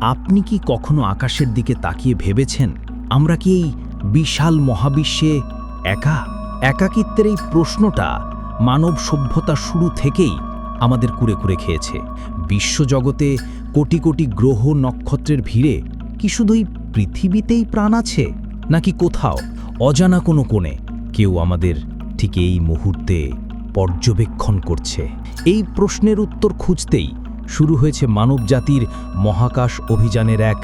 আপনি কি কখনো আকাশের দিকে তাকিয়ে ভেবেছেন? আমরা কি এই বিশাল মহাবিশ্বে একা? একাকিত্বের এই প্রশ্নটা মানব সভ্যতা শুরু থেকেই আমাদের কুরে কুরে খেয়েছে। বিশ্বজগতে কোটি কোটি গ্রহ নক্ষত্রের ভিড়ে কি শুধুই পৃথিবীতেই প্রাণ আছে, নাকি কোথাও অজানা কোনো কোণে কেউ আমাদের ঠিক এই মুহূর্তে পর্যবেক্ষণ করছে? এই প্রশ্নের উত্তর খুঁজতেই শুরু হয়েছে মানবজাতির মহাকাশ অভিযানের এক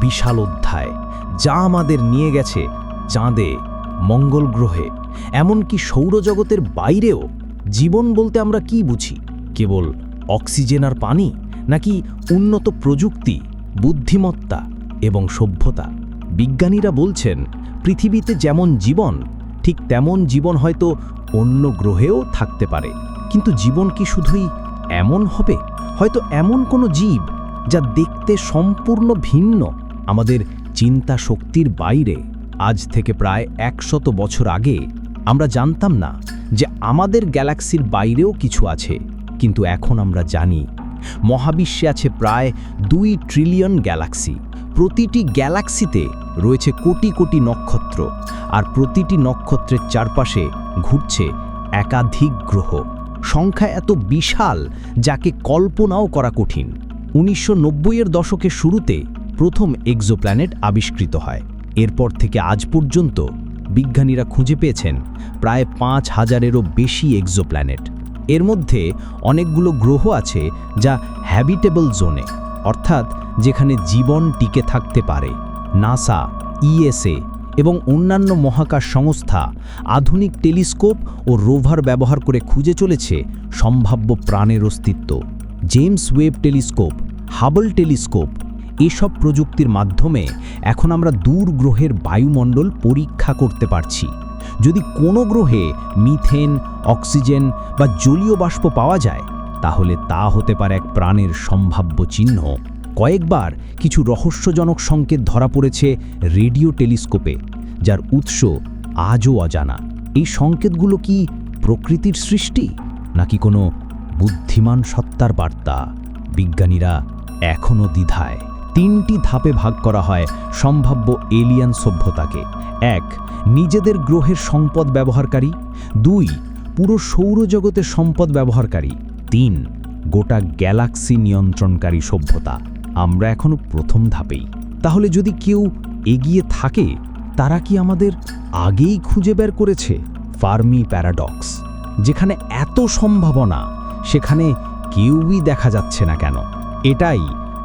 বিশাল অধ্যায়, যা আমাদের নিয়ে গেছে চাঁদে, মঙ্গল গ্রহে। এমনকি সৌরজগতের বাইরেও জীবন বলতে আমরা কি বুঝি? কেবল অক্সিজেন আর পানি, নাকি উন্নত প্রযুক্তি, বুদ্ধিমত্তা এবং সভ্যতা? বিজ্ঞানীরা বলছেন, পৃথিবীতে যেমন জীবন, ঠিক তেমন জীবন হয়তো অন্য গ্রহেও থাকতে পারে। কিন্তু জীবন কি শুধুই এমন হবে? হয়তো এমন কোনো জীব যা দেখতে সম্পূর্ণ ভিন্ন আমাদের চিন্তা শক্তির বাইরে। আজ থেকে প্রায় একশত বছর আগে আমরা জানতাম না যে আমাদের গ্যালাক্সির বাইরেও কিছু আছে, কিন্তু এখন আমরা জানি। মহাবিশ্বে আছে প্রায় দুই ট্রিলিয়ন গ্যালাক্সি। প্রতিটি গ্যালাক্সিতে রয়েছে কোটি কোটি নক্ষত্র, আর প্রতিটি নক্ষত্রের চারপাশে ঘুরছে একাধিক গ্রহ। সংখ্যা এত বিশাল যাকে কল্পনাও করা কঠিন। উনিশশো এর দশকের শুরুতে প্রথম এক্সোপ্ল্যানেট আবিষ্কৃত হয়। এরপর থেকে আজ পর্যন্ত বিজ্ঞানীরা খুঁজে পেয়েছেন প্রায় পাঁচ হাজারেরও বেশি এক্সোপ্ল্যানেট। এর মধ্যে অনেকগুলো গ্রহ আছে যা হ্যাবিটেবল জোনে, অর্থাৎ যেখানে জীবন টিকে থাকতে পারে। নাসা, ইএসএ এবং অন্যান্য মহাকাশ সংস্থা, আধুনিক টেলিস্কোপ ও রোভার ব্যবহার করে খুঁজে চলেছে সম্ভাব্য প্রাণের অস্তিত্ব। James Webb telescope, Hubble telescope এসব প্রযুক্তির মাধ্যমে এখন আমরা দূর গ্রহের বায়ুমণ্ডল পরীক্ষা করতে পারছি। যদি কোনো গ্রহে মিথেন, অক্সিজেন বা জলীয় বাষ্প পাওয়া যায়, তাহলে তা হতে পারে এক প্রাণের সম্ভাব্য চিহ্ন। কয়েকবার কিছু রহস্যজনক সংকেত ধরা পড়েছে রেডিও টেলিস্কোপে, যার উৎস আজও অজানা। এই সংকেতগুলো কি প্রকৃতির সৃষ্টি, নাকি কোনো বুদ্ধিমান সত্তার বার্তা? বিজ্ঞানীরা এখনও দ্বিধায়। তিনটি ধাপে ভাগ করা হয় সম্ভাব্য এলিয়ান সভ্যতাকে। এক, নিজেদের গ্রহের সম্পদ ব্যবহারকারী। দুই, পুরো সৌরজগতের সম্পদ ব্যবহারকারী। তিন, গোটা গ্যালাক্সি নিয়ন্ত্রণকারী সভ্যতা। আমরা এখনও প্রথম ধাপেই। তাহলে যদি কেউ এগিয়ে থাকে, তারা কি আমাদের আগেই খুঁজে বের করেছে? ফার্মি প্যারাডক্স, যেখানে এত সম্ভাবনা, সেখানে কেউই দেখা যাচ্ছে না কেন? এটাই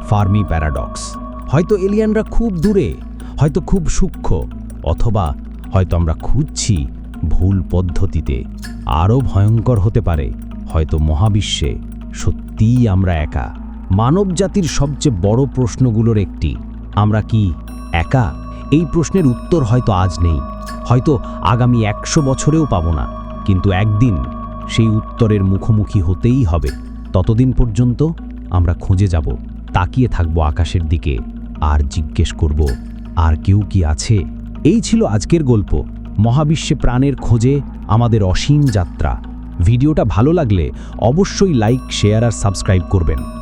ফার্মি প্যারাডক্স। হয়তো এলিয়ানরা খুব দূরে, হয়তো খুব সূক্ষ্ম, অথবা হয়তো আমরা খুঁজছি ভুল পদ্ধতিতে। আরও ভয়ঙ্কর হতে পারে, হয়তো মহাবিশ্বে সত্যিই আমরা একা। মানব জাতির সবচেয়ে বড় প্রশ্নগুলোর একটি, আমরা কি একা? এই প্রশ্নের উত্তর হয়তো আজ নেই। হয়তো আগামী একশো বছরেও পাব না। কিন্তু একদিন সেই উত্তরের মুখোমুখি হতেই হবে। ততদিন পর্যন্ত আমরা খুঁজে যাব, তাকিয়ে থাকব আকাশের দিকে, আর জিজ্ঞেস করব, আর কেউ কি আছে? এই ছিল আজকের গল্প। মহাবিশ্বে প্রাণের খোঁজে আমাদের অসীম যাত্রা। ভিডিওটা ভালো লাগলে অবশ্যই লাইক, শেয়ার আর সাবস্ক্রাইব করবেন।